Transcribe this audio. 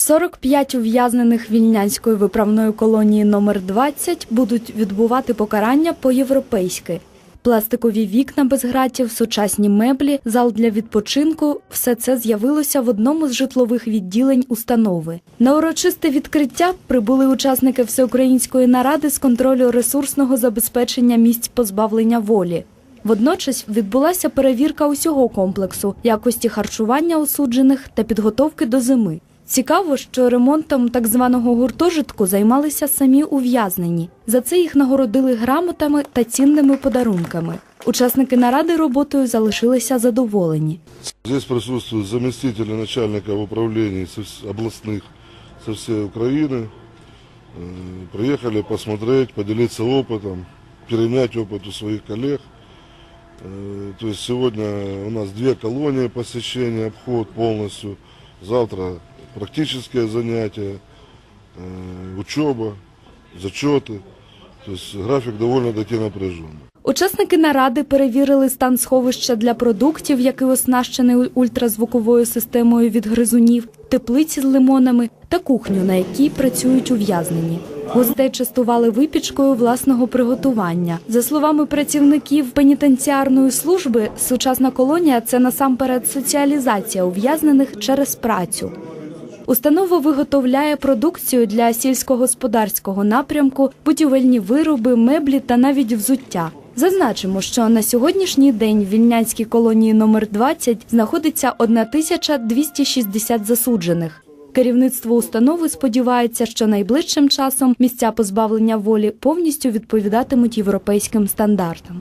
45 ув'язнених вільнянської виправної колонії номер 20 будуть відбувати покарання по-європейськи. Пластикові вікна без гратів, сучасні меблі, зал для відпочинку все це з'явилося в одному з житлових відділень установи. На урочисте відкриття прибули учасники всеукраїнської наради з контролю ресурсного забезпечення місць позбавлення волі. Водночас відбулася перевірка усього комплексу, якості харчування осуджених та підготовки до зими. Цікаво, що ремонтом так званого гуртожитку займалися самі ув'язнені. За це їх нагородили грамотами та цінними подарунками. Учасники наради роботою залишилися задоволені. Здесь присутствуют заместители начальника управлений со вс- областных со всей Украины. Э, Приехали посмотреть, поделиться опытом, перенять опыт у своих коллег. Э, То есть сегодня у нас две колонии посещения, обход полностью. Завтра практические занятия, э, учеба, зачеты. То есть график довольно-таки напряженный. Учасники наради перевірили стан сховища для продуктів, який оснащений ультразвуковою системою від гризунів, теплиці з лимонами та кухню, на якій працюють ув'язнені. Гостей частували випічкою власного приготування. За словами працівників пенітенціарної служби, сучасна колонія це насамперед соціалізація ув'язнених через працю. Установа виготовляє продукцію для сільськогосподарського напрямку, будівельні вироби, меблі та навіть взуття. Зазначимо, що на сьогоднішній день в вільнянській колонії номер 20 знаходиться 1260 засуджених. Керівництво установи сподівається, що найближчим часом місця позбавлення волі повністю відповідатимуть європейським стандартам.